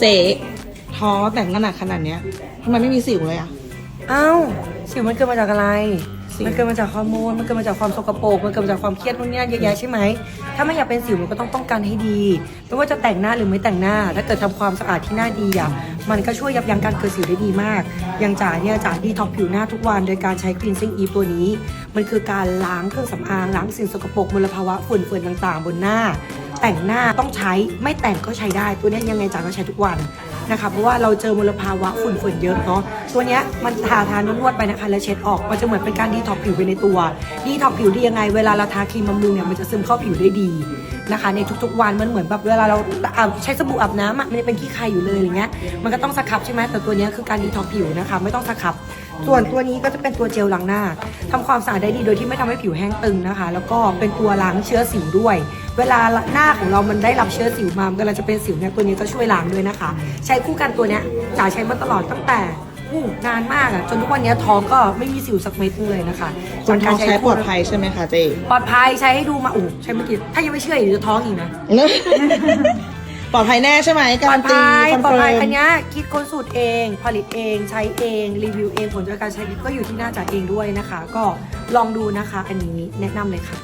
เจ๊ท้อแต่งขนาดขนาดเนี้ยทำไมไม่มีสิวเลยอะ อ้าวสิวมันเกิดมาจากอะไร สิว มันเกิดมาจากฮอร์โมน มันเกิดมาจากความสกปรก มันเกิดมาจากความเครียดนู่นนี่นั่นเยอะแยะใช่ไหม ถ้าไม่อยากเป็นสิวมันก็ต้องป้องกันให้ดี ไม่ว่าจะแต่งหน้าหรือไม่แต่งหน้า ถ้าเกิดทำความสะอาดที่หน้าดีอะ มันก็ช่วยยับยั้งการเกิดสิวได้ดีมาก อย่างจ๋าเนี่ยจ๋าดีท็อกผิวหน้าทุกวันโดยการใช้ cleansing eve ตัวนี้ มันคือการล้างเครื่องสำอางล้างสิ่งสกปรกมลภาวะฝุ่นเฟือนต่างๆ บนหน้า แต่งหน้าต้องใช้ไม่แต่งก็ใช้ได้ ตัวนี้ยังไงจ๋าก็ใช้ทุกวันนะคะเพราะว่าเราเจอมลภาวะฝุ่นฝุ่นเยอะเนาะตัวนี้มันทาทานวดไปนะคะแล้วเช็ดออกมันจะเหมือนเป็นการดีท็อกผิวไปในตัวดีท็อกผิวดียังไงเวลาเราทาครีมบำรุงเนี่ยมันจะซึมเข้าผิวได้ดีนะคะในทุกๆวันมันเหมือนแบบเวลาเราอาบใช้สบู่อาบน้ำอะมันเป็นขี้ใครอยู่เลยอย่างเงี้ยมันก็ต้องสครับใช่ไหมแต่ตัวนี้คือการดีท็อกผิวนะคะไม่ต้องสครับส่วนตัวนี้ก็จะเป็นตัวเจลล้างหน้าทำความสะอาดได้ดีโดยที่ไม่ทำให้ผิวแห้งตึงนะคะ แล้วก็เป็นตัวล้างเชื้อสิวด้วย เวลาหน้าของเรามันได้รับเชื้อสิวมาเวลาจะเป็นสิวเนี่ยตัวนี้จะช่วยล้างด้วยนะคะ ใช้คู่กันตัวเนี้ยจ๋าใช้มาตลอดตั้งแต่อู้นานมากอะจนทุกวันเนี้ยท้องก็ไม่มีสิวสักเม็ดนึงเลยนะคะจนท้องใช้ปลอดภัยใช่ไหมคะเจ๊ปลอดภัยใช้ให้ดูมาอู้ใช้เมื่อกี้ถ้ายังไม่เชื่ออีกจะท้องอีกนะปลอดภัยแน่ใช่ไหมปลกาอรดตีภัยคอนปลอดเฟิภัยร์อัมนเนี้ยคิดค้นสูตรเอง ผลิตเองใช้เองรีวิวเองผลจากการใช้ก็อยู่ที่หน้าจ๋าเองด้วยนะคะ ก็ลองดูนะคะ อันนี้แนะนำเลยค่ะ